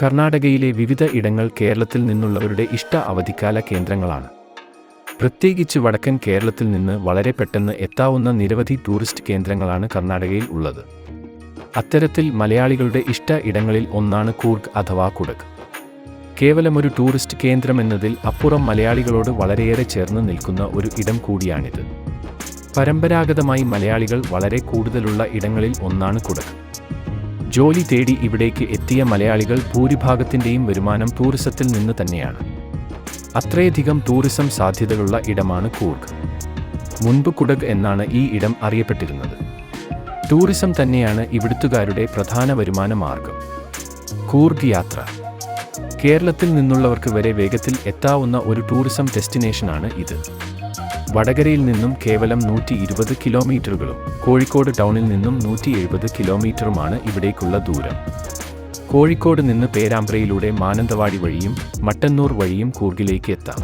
കർണാടകയിലെ വിവിധ ഇടങ്ങൾ കേരളത്തിൽ നിന്നുള്ളവരുടെ ഇഷ്ട അവധിക്കാല കേന്ദ്രങ്ങളാണ്. പ്രത്യേകിച്ച് വടക്കൻ കേരളത്തിൽ നിന്ന് വളരെ പെട്ടെന്ന് എത്താവുന്ന നിരവധി ടൂറിസ്റ്റ് കേന്ദ്രങ്ങളാണ് കർണാടകയിൽ ഉള്ളത്. അത്തരത്തിൽ മലയാളികളുടെ ഇഷ്ട ഇടങ്ങളിൽ ഒന്നാണ് കൂർഗ് അഥവാ കുടക്. കേവലമൊരു ടൂറിസ്റ്റ് കേന്ദ്രമെന്നതിൽ അപ്പുറം മലയാളികളോട് വളരെയേറെ ചേർന്ന് നിൽക്കുന്ന ഒരു ഇടം കൂടിയാണിത്. പരമ്പരാഗതമായി മലയാളികൾ വളരെ കൂടുതലുള്ള ഇടങ്ങളിൽ ഒന്നാണ് കുടക്. ജോലി തേടി ഇവിടേക്ക് എത്തിയ മലയാളികൾ ഭൂരിഭാഗത്തിന്റെയും വരുമാനം ടൂറിസത്തിൽ നിന്ന് തന്നെയാണ്. അത്രയധികം ടൂറിസം സാധ്യതകളുള്ള ഇടമാണ് കൂർഗ്. മുൻപ് കുടക് എന്നാണ് ഈ ഇടം അറിയപ്പെട്ടിരുന്നത്. ടൂറിസം തന്നെയാണ് ഇവിടുത്തുകാരുടെ പ്രധാന വരുമാന മാർഗം. കൂർഗ് യാത്ര. കേരളത്തിൽ നിന്നുള്ളവർക്ക് വരെ വേഗത്തിൽ എത്താവുന്ന ഒരു ടൂറിസം ഡെസ്റ്റിനേഷനാണ് ഇത്. വടകരയിൽ നിന്നും കേവലം നൂറ്റി ഇരുപത് കിലോമീറ്ററുകളും കോഴിക്കോട് ടൗണിൽ നിന്നും നൂറ്റി എഴുപത് കിലോമീറ്ററുമാണ് ഇവിടേക്കുള്ള ദൂരം. കോഴിക്കോട് നിന്ന് പേരാമ്പ്രയിലൂടെ മാനന്തവാടി വഴിയും മട്ടന്നൂർ വഴിയും കൂർഗിലേക്ക് എത്താം.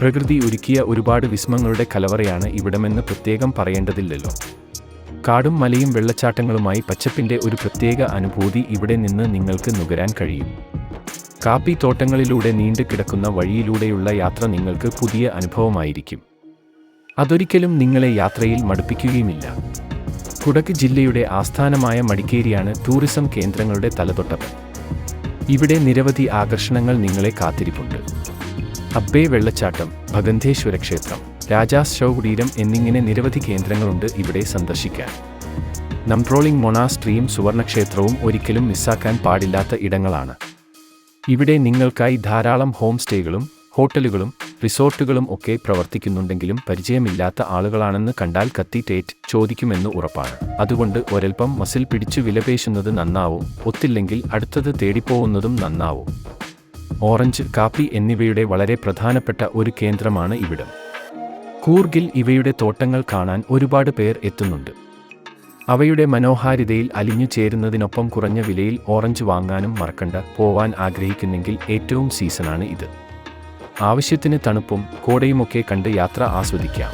പ്രകൃതി ഒരുക്കിയ ഒരുപാട് വിസ്മങ്ങളുടെ കലവറയാണ് ഇവിടമെന്ന് പ്രത്യേകം പറയേണ്ടതില്ലല്ലോ. കാടും മലയും വെള്ളച്ചാട്ടങ്ങളുമായി പച്ചപ്പിന്റെ ഒരു പ്രത്യേക അനുഭൂതി ഇവിടെ നിന്ന് നിങ്ങൾക്ക് നുകരാൻ കഴിയും. കാപ്പി തോട്ടങ്ങളിലൂടെ നീണ്ടു കിടക്കുന്ന വഴിയിലൂടെയുള്ള യാത്ര നിങ്ങൾക്ക് പുതിയ അനുഭവമായിരിക്കും. അതൊരിക്കലും നിങ്ങളെ യാത്രയിൽ മടുപ്പിക്കുകയുമില്ല. കുടക് ജില്ലയുടെ ആസ്ഥാനമായ മടിക്കേരിയാണ് ടൂറിസം കേന്ദ്രങ്ങളുടെ തലതൊട്ടപ്പ് ഇവിടെ നിരവധി ആകർഷണങ്ങൾ നിങ്ങളെ കാത്തിരിപ്പുണ്ട്. അബ്ബേ വെള്ളച്ചാട്ടം ഭഗന്ധേശ്വര ക്ഷേത്രം രാജാസ് ശൗകുടീരം എന്നിങ്ങനെ നിരവധി കേന്ദ്രങ്ങളുണ്ട് ഇവിടെ സന്ദർശിക്കാൻ. നംട്രോളിംഗ് മൊണാസ്ട്രിയും സുവർണക്ഷേത്രവും ഒരിക്കലും മിസ്സാക്കാൻ പാടില്ലാത്ത ഇടങ്ങളാണ്. ഇവിടെ നിങ്ങൾക്കായി ധാരാളം ഹോം സ്റ്റേകളും ഹോട്ടലുകളും റിസോർട്ടുകളും ഒക്കെ പ്രവർത്തിക്കുന്നുണ്ടെങ്കിലും പരിചയമില്ലാത്ത ആളുകളാണെന്ന് കണ്ടാൽ കത്തി ടേറ്റ് ചോദിക്കുമെന്ന് ഉറപ്പാണ്. അതുകൊണ്ട് ഒരൽപ്പം മസിൽ പിടിച്ചു വിലപേശുന്നത് നന്നാവും. ഒത്തില്ലെങ്കിൽ അടുത്തത് തേടിപ്പോവുന്നതും നന്നാവും. ഓറഞ്ച് കാപ്പി എന്നിവയുടെ വളരെ പ്രധാനപ്പെട്ട ഒരു കേന്ദ്രമാണ് ഇവിടം. കൂർഗിൽ ഇവയുടെ തോട്ടങ്ങൾ കാണാൻ ഒരുപാട് പേർ എത്തുന്നുണ്ട്. അവയുടെ മനോഹാരിതയിൽ അലിഞ്ഞു ചേരുന്നതിനൊപ്പം കുറഞ്ഞ വിലയിൽ ഓറഞ്ച് വാങ്ങാനും മറക്കണ്ട പോവാൻ ആഗ്രഹിക്കുന്നെങ്കിൽ ഏറ്റവും സീസണാണ് ഇത്. ആവശ്യത്തിന് തണുപ്പും കോടയുമൊക്കെ കണ്ട് യാത്ര ആസ്വദിക്കാം.